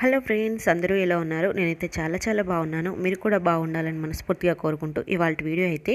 Hello friends అందరూ ఎలా ఉన్నారు? నేనైతే చాలా చాలా బాగున్నాను. మీరు కూడా బాగుండాలని మనస్ఫూర్తిగా కోరుకుంటూ ఇవాళ వీడియో అయితే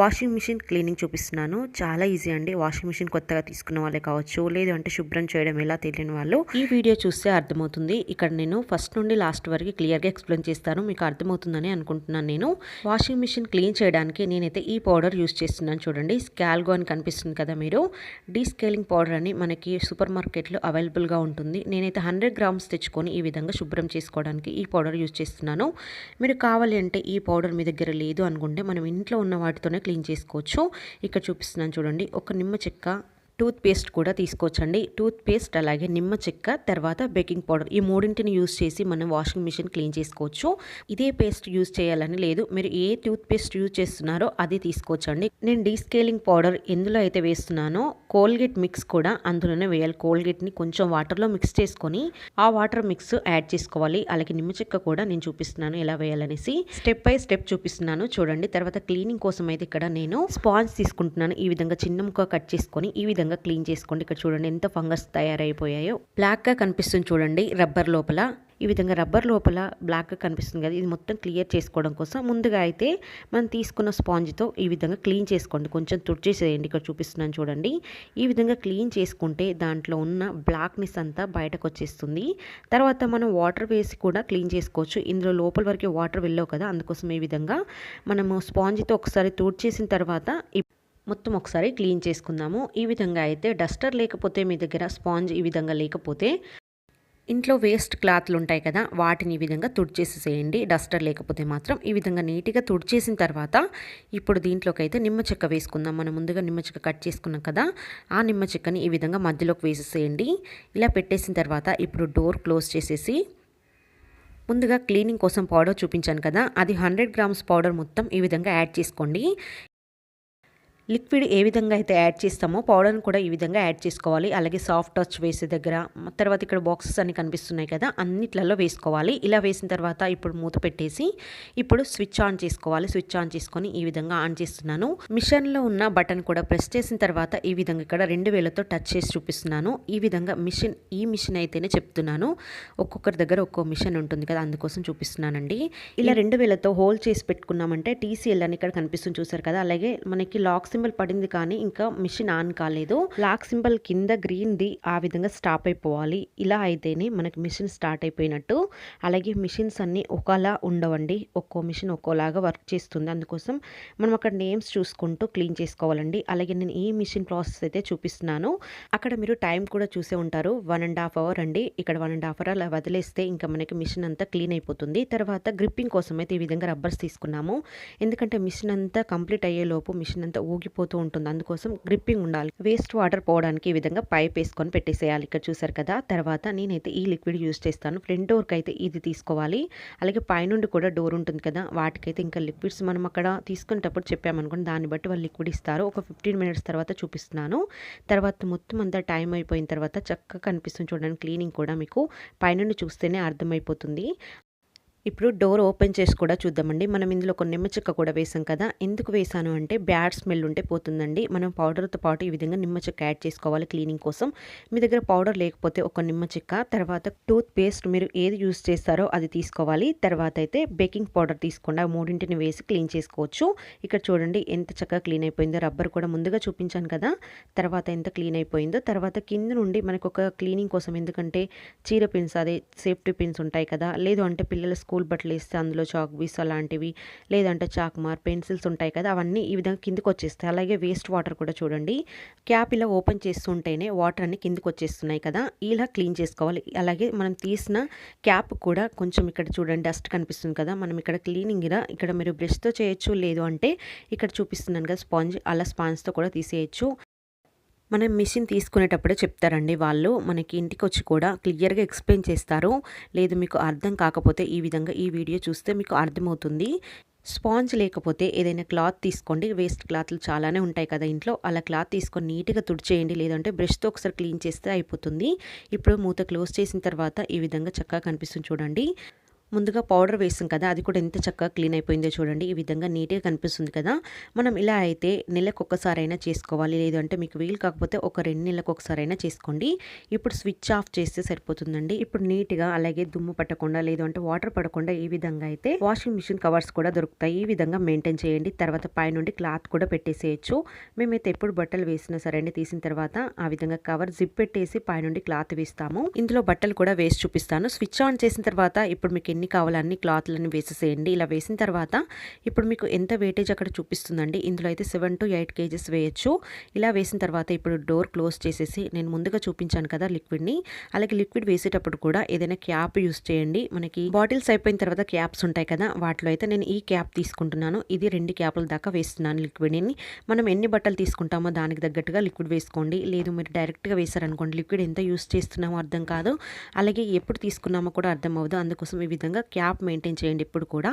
వాషింగ్ మిషన్ క్లీనింగ్ చూపిస్తున్నాను. చాలా ఈజీ అండి. వాషింగ్ మిషన్ కొత్తగా తీసుకున్న వాళ్ళే కావచ్చు లేదు అంటే శుభ్రం చేయడం ఎలా తెలియని వాళ్ళు ఈ వీడియో చూస్తే అర్థమవుతుంది. ఇక్కడ నేను ఫస్ట్ నుండి లాస్ట్ వరకు క్లియర్గా ఎక్స్ప్లెయిన్ చేస్తాను. మీకు అర్థమవుతుందని అనుకుంటున్నాను నేను. వాషింగ్ మిషన్ క్లీన్ చేయడానికి నేనైతే ఈ పౌడర్ యూస్ చేస్తున్నాను చూడండి. స్కాల్గో అని కనిపిస్తుంది కదా మీరు. డీ స్కేలింగ్ పౌడర్ అని మనకి సూపర్ మార్కెట్లో అవైలబుల్గా ఉంటుంది. నేనైతే హండ్రెడ్ గ్రామ్స్ తెచ్చుకొని ఈ విధంగా శుభ్రం చేసుకోవడానికి ఈ పౌడర్ యూజ్ చేస్తున్నాను. మీరు కావాలి అంటే ఈ పౌడర్ మీ దగ్గర లేదు అనుకుంటే మనం ఇంట్లో ఉన్న వాటితోనే క్లీన్ చేసుకోవచ్చు. ఇక్కడ చూపిస్తున్నాను చూడండి. ఒక నిమ్మ చెక్క టూత్ పేస్ట్ కూడా తీసుకోవచ్చండి. టూత్ పేస్ట్ అలాగే నిమ్మ చెక్క తర్వాత బేకింగ్ పౌడర్ ఈ మూడింటిని యూస్ చేసి మనం వాషింగ్ మిషన్ క్లీన్ చేసుకోవచ్చు. ఇదే పేస్ట్ యూస్ చేయాలని లేదు. మీరు ఏ టూత్ పేస్ట్ యూజ్ చేస్తున్నారో అది తీసుకోవచ్చండి. నేను డీస్కేలింగ్ పౌడర్ ఎందులో అయితే వేస్తున్నానో కోల్గేట్ మిక్స్ కూడా అందులోనే వేయాలి. కోల్గేట్ని కొంచెం వాటర్లో మిక్స్ చేసుకొని ఆ వాటర్ మిక్స్ యాడ్ చేసుకోవాలి. అలాగే నిమ్మ చెక్క కూడా నేను చూపిస్తున్నాను ఎలా వేయాలనేసి. స్టెప్ బై స్టెప్ చూపిస్తున్నాను చూడండి. తర్వాత క్లీనింగ్ కోసం అయితే ఇక్కడ నేను స్పాంజ్ తీసుకుంటున్నాను. ఈ విధంగా చిన్న ముక్క కట్ చేసుకొని ఈ విధంగా క్లీన్ చేసుకోండి. ఇక్కడ చూడండి ఎంత ఫంగస్ తయారైపోయాయో. బ్లాక్గా కనిపిస్తుంది చూడండి రబ్బర్ లోపల. ఈ విధంగా రబ్బర్ లోపల బ్లాక్గా కనిపిస్తుంది కదా. ఇది మొత్తం క్లియర్ చేసుకోవడం కోసం ముందుగా అయితే మనం తీసుకున్న స్పాంజ్తో ఈ విధంగా క్లీన్ చేసుకోండి. కొంచెం తుడిచేసేయండి. ఇక్కడ చూపిస్తున్నాను చూడండి. ఈ విధంగా క్లీన్ చేసుకుంటే దాంట్లో ఉన్న బ్లాక్నెస్ అంతా బయటకు వచ్చేస్తుంది. తర్వాత మనం వాటర్ వేసి కూడా క్లీన్ చేసుకోవచ్చు. ఇందులో లోపల వరకు వాటర్ వెళ్ళవు కదా. అందుకోసం ఈ విధంగా మనము స్పాంజ్తో ఒకసారి తుడిచేసిన తర్వాత మొత్తం ఒకసారి క్లీన్ చేసుకుందాము. ఈ విధంగా అయితే డస్టర్ లేకపోతే మీ దగ్గర స్పాంజ్ ఈ విధంగా లేకపోతే ఇంట్లో వేస్ట్ క్లాత్లు ఉంటాయి కదా వాటిని ఈ విధంగా తుడిచేసేసేయండి. డస్టర్ లేకపోతే మాత్రం ఈ విధంగా నీట్గా తుడిచేసిన తర్వాత ఇప్పుడు దీంట్లోకి అయితే నిమ్మ చెక్క వేసుకుందాం. మనం ముందుగా నిమ్మ చెక్క కట్ చేసుకున్నాం కదా ఆ నిమ్మ చెక్కని ఈ విధంగా మధ్యలోకి వేసేసేయండి. ఇలా పెట్టేసిన తర్వాత ఇప్పుడు డోర్ క్లోజ్ చేసేసి ముందుగా క్లీనింగ్ కోసం పౌడర్ చూపించాను కదా అది హండ్రెడ్ గ్రామ్స్ పౌడర్ మొత్తం ఈ విధంగా యాడ్ చేసుకోండి. లిక్విడ్ ఏ విధంగా అయితే యాడ్ చేస్తామో పౌడర్ని కూడా ఈ విధంగా యాడ్ చేసుకోవాలి. అలాగే సాఫ్ట్ టచ్ వేసే దగ్గర తర్వాత ఇక్కడ బాక్సెస్ అన్ని కనిపిస్తున్నాయి కదా అన్నిట్లలో వేసుకోవాలి. ఇలా వేసిన తర్వాత ఇప్పుడు మూత పెట్టేసి ఇప్పుడు స్విచ్ ఆన్ చేసుకోవాలి. స్విచ్ ఆన్ చేసుకొని ఈ విధంగా ఆన్ చేస్తున్నాను. మిషన్లో ఉన్న బటన్ కూడా ప్రెస్ చేసిన తర్వాత ఈ విధంగా ఇక్కడ రెండు వేలతో టచ్ చేసి చూపిస్తున్నాను. ఈ విధంగా మిషన్ ఈ మిషన్ అయితేనే చెప్తున్నాను. ఒక్కొక్కరి దగ్గర ఒక్కో మిషన్ ఉంటుంది కదా అందుకోసం చూపిస్తున్నానండి. ఇలా రెండు వేలతో హోల్ చేసి పెట్టుకున్నామంటే టీసీఎల్ అని ఇక్కడ కనిపిస్తుంది చూసారు కదా అలాగే మనకి లాక్స్ సింబల్ పడింది కానీ ఇంకా మిషన్ ఆన్ కాలేదు. లాక్ సింబల్ కింద గ్రీన్ది ఆ విధంగా స్టాప్ అయిపోవాలి. ఇలా అయితేనే మనకి మిషన్ స్టార్ట్ అయిపోయినట్టు. అలాగే మిషన్స్ అన్నీ ఒకలా ఉండవండి. ఒక్కో మిషన్ ఒక్కోలాగా వర్క్ చేస్తుంది. అందుకోసం మనం అక్కడ నేమ్స్ చూసుకుంటూ క్లీన్ చేసుకోవాలండి. అలాగే నేను ఈ మిషన్ ప్రాసెస్ అయితే చూపిస్తున్నాను. అక్కడ మీరు టైం కూడా చూసే ఉంటారు. వన్ అండ్ హాఫ్ అవర్ అండి. ఇక్కడ వన్ అండ్ హాఫ్ అవర్ అలా వదిలేస్తే ఇంకా మనకి మిషన్ అంతా క్లీన్ అయిపోతుంది. తర్వాత గ్రిప్పింగ్ కోసం అయితే ఈ విధంగా రబ్బర్స్ తీసుకున్నాము. ఎందుకంటే మిషన్ అంతా కంప్లీట్ అయ్యేలోపు మిషన్ అంతా మునిగిపోతూ ఉంటుంది. అందుకోసం గ్రిప్పింగ్ ఉండాలి. వేస్ట్ వాటర్ పోవడానికి ఈ విధంగా పైప్ వేసుకొని పెట్టేసేయాలి. ఇక్కడ చూసారు కదా? తర్వాత నేనైతే ఈ లిక్విడ్ యూస్ చేస్తాను. ఫ్రంట్ డోర్కి అయితే ఇది తీసుకోవాలి. అలాగే పైనుండి కూడా డోర్ ఉంటుంది కదా? వాటికైతే ఇంకా లిక్విడ్స్ మనం అక్కడ తీసుకునేటప్పుడు చెప్పామనుకోండి దాన్ని బట్టి వాళ్ళు లిక్విడ్ ఇస్తారు. ఒక ఫిఫ్టీన్ మినిట్స్ తర్వాత చూపిస్తున్నాను. తర్వాత మొత్తం అంతా టైం అయిపోయిన తర్వాత చక్కగా కనిపిస్తుంది చూడండి. క్లీనింగ్ కూడా మీకు పైనుండి చూస్తేనే అర్థమైపోతుంది. ఇప్పుడు డోర్ ఓపెన్ చేసి కూడా చూద్దామండి. మనం ఇందులో కొన్ని నిమ్మ చెక్క కూడా వేసాం కదా ఎందుకు వేసాను అంటే బ్యాడ్ స్మెల్ ఉంటే పోతుందండి. మనం పౌడర్తో పాటు ఈ విధంగా నిమ్మ చెక్క యాడ్ చేసుకోవాలి క్లీనింగ్ కోసం. మీ దగ్గర పౌడర్ లేకపోతే ఒక నిమ్మ చెక్క తర్వాత టూత్ పేస్ట్ మీరు ఏది యూస్ చేస్తారో అది తీసుకోవాలి. తర్వాత అయితే బేకింగ్ పౌడర్ తీసుకోండి. ఆ మూడింటిని వేసి క్లీన్ చేసుకోవచ్చు. ఇక్కడ చూడండి ఎంత చక్కగా క్లీన్ అయిపోయిందో. రబ్బర్ కూడా ముందుగా చూపించాను కదా. తర్వాత ఎంత క్లీన్ అయిపోయిందో. తర్వాత కింద నుండి మనకు ఒక క్లీనింగ్ కోసం ఎందుకంటే చీర పిన్స్ అదే సేఫ్టీ పిన్స్ ఉంటాయి కదా. లేదు అంటే పిల్లల స్కూల్ బట్టలు వేస్తే అందులో చాక్ బీస్ అలాంటివి లేదంటే చాక్మార్ పెన్సిల్స్ ఉంటాయి కదా అవన్నీ ఈ విధంగా కిందకు వచ్చేస్తాయి. అలాగే వేస్ట్ వాటర్ కూడా చూడండి. క్యాప్ ఇలా ఓపెన్ చేస్తుంటేనే వాటర్ అన్ని కిందికి వచ్చేస్తున్నాయి కదా ఇలా క్లీన్ చేసుకోవాలి. అలాగే మనం తీసిన క్యాప్ కూడా కొంచెం ఇక్కడ చూడండి డస్ట్ కనిపిస్తుంది కదా మనం ఇక్కడ క్లీనింగ్ ఇక్కడ మీరు బ్రష్తో చేయొచ్చు లేదు అంటే ఇక్కడ చూపిస్తున్నాను కదా స్పాంజ్ అలా స్పాంజ్తో కూడా తీసేయచ్చు. మనం మిషన్ తీసుకునేటప్పుడే చెప్తారండి వాళ్ళు. మనకి ఇంటికి వచ్చి కూడా క్లియర్గా ఎక్స్ప్లెయిన్ చేస్తారు. లేదు మీకు అర్థం కాకపోతే ఈ విధంగా ఈ వీడియో చూస్తే మీకు అర్థమవుతుంది. స్పాంజ్ లేకపోతే ఏదైనా క్లాత్ తీసుకోండి. వేస్ట్ క్లాత్లు చాలానే ఉంటాయి కదా ఇంట్లో. అలా క్లాత్ తీసుకొని నీట్గా తుడిచేయండి. లేదంటే బ్రష్తో ఒకసారి క్లీన్ చేస్తే అయిపోతుంది. ఇప్పుడు మూత క్లోజ్ చేసిన తర్వాత ఈ విధంగా చక్కగా కనిపిస్తుంది చూడండి. ముందుగా పౌడర్ వేసాం కదా అది కూడా ఎంత చక్కగా క్లీన్ అయిపోయిందో చూడండి. ఈ విధంగా నీట్గా కనిపిస్తుంది కదా. మనం ఇలా అయితే నెలకు ఒక్కసారైనా చేసుకోవాలి. లేదంటే మీకు వీలు కాకపోతే ఒక రెండు నెలలకు ఒకసారైనా చేసుకోండి. ఇప్పుడు స్విచ్ ఆఫ్ చేస్తే సరిపోతుందండి. ఇప్పుడు నీట్గా అలాగే దుమ్ము పట్టకుండా లేదంటే వాటర్ పడకుండా ఈ విధంగా అయితే వాషింగ్ మిషన్ కవర్స్ కూడా దొరుకుతాయి. ఈ విధంగా మెయింటైన్ చేయండి. తర్వాత పైనుండి క్లాత్ కూడా పెట్టేసేయచ్చు. మేమైతే ఎప్పుడు బట్టలు వేసినా సరే అండి తీసిన తర్వాత ఆ విధంగా కవర్ జిప్ పెట్టేసి పైనుండి క్లాత్ వేస్తాము. ఇందులో బట్టలు కూడా వేసి చూపిస్తాను. స్విచ్ ఆన్ చేసిన తర్వాత ఇప్పుడు మీకు ఎన్ని కావాలన్నీ క్లాత్లన్నీ వేసేసేయండి. ఇలా వేసిన తర్వాత ఇప్పుడు మీకు ఎంత వెయిటేజ్ అక్కడ చూపిస్తుందండి? ఇందులో అయితే సెవెన్ టు ఎయిట్ కేజెస్ వేయచ్చు. ఇలా వేసిన తర్వాత ఇప్పుడు డోర్ క్లోజ్ చేసేసి నేను ముందుగా చూపించాను కదా లిక్విడ్ని అలాగే లిక్విడ్ వేసేటప్పుడు కూడా ఏదైనా క్యాప్ యూస్ చేయండి. మనకి బాటిల్స్ అయిపోయిన తర్వాత క్యాప్స్ ఉంటాయి కదా వాటిలో అయితే నేను ఈ క్యాప్ తీసుకుంటున్నాను. ఇది రెండు క్యాప్ల దాకా వేస్తున్నాను లిక్విడ్ని మనం ఎన్ని బట్టలు తీసుకుంటామో దానికి తగ్గట్టుగా లిక్విడ్ వేసుకోండి. లేదు మీరు డైరెక్ట్గా వేసారనుకోండి లిక్విడ్ ఎంత యూస్ చేస్తున్నామో అర్థం కాదు. అలాగే ఎప్పుడు తీసుకున్నామో కూడా అర్థం అవ్వదు. అందుకోసం ఈ విధంగా క్యాప్ మెయింటైన్ చేయండి. ఇప్పుడు కూడా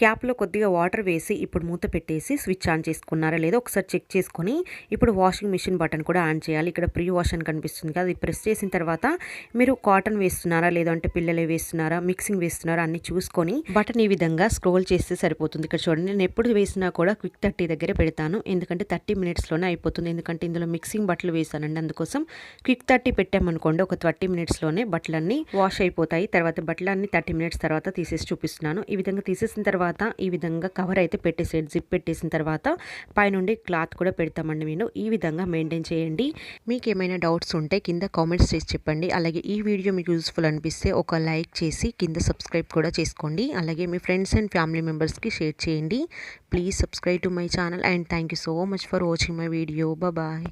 క్యాప్లో కొద్దిగా వాటర్ వేసి ఇప్పుడు మూత పెట్టేసి స్విచ్ ఆన్ చేసుకున్నారా లేదో ఒకసారి చెక్ చేసుకొని ఇప్పుడు వాషింగ్ మిషన్ బటన్ కూడా ఆన్ చేయాలి. ఇక్కడ ప్రీ వాష్ అని కనిపిస్తుంది కదా అది ప్రెస్ చేసిన తర్వాత మీరు కాటన్ వేస్తున్నారా లేదంటే పిల్లలే వేస్తున్నారా మిక్సింగ్ వేస్తున్నారా అన్ని చూసుకొని బటన్ ఈ విధంగా స్క్రోల్ చేస్తే సరిపోతుంది. ఇక్కడ చూడండి నేను ఎప్పుడు వేసినా కూడా క్విక్ థర్టీ దగ్గర పెడతాను. ఎందుకంటే థర్టీ మినిట్స్లోనే అయిపోతుంది. ఎందుకంటే ఇందులో మిక్సింగ్ బట్టలు వేసానండి అందుకోసం క్విక్ థర్టీ పెట్టామనుకోండి ఒక థర్టీ మినిట్స్లోనే బట్టలన్నీ వాష్ అయిపోతాయి. తర్వాత బట్టలన్నీ థర్టీ మినిట్స్ తర్వాత తర్వాత తీసేసి చూపిస్తున్నాను. ఈ విధంగా తీసేసిన తర్వాత ఈ విధంగా కవర్ అయితే పెట్టేసేయండి. జిప్ పెట్టేసిన తర్వాత పైనుండి క్లాత్ కూడా పెడతామండి నేను. ఈ విధంగా మెయింటైన్ చేయండి. మీకు ఏమైనా డౌట్స్ ఉంటే కింద కామెంట్స్ చేసి చెప్పండి. అలాగే ఈ వీడియో మీకు యూస్ఫుల్ అనిపిస్తే ఒక లైక్ చేసి కింద సబ్స్క్రైబ్ కూడా చేసుకోండి. అలాగే మీ ఫ్రెండ్స్ అండ్ ఫ్యామిలీ మెంబర్స్కి షేర్ చేయండి. Please subscribe to my channel and thank you so much for watching my video bye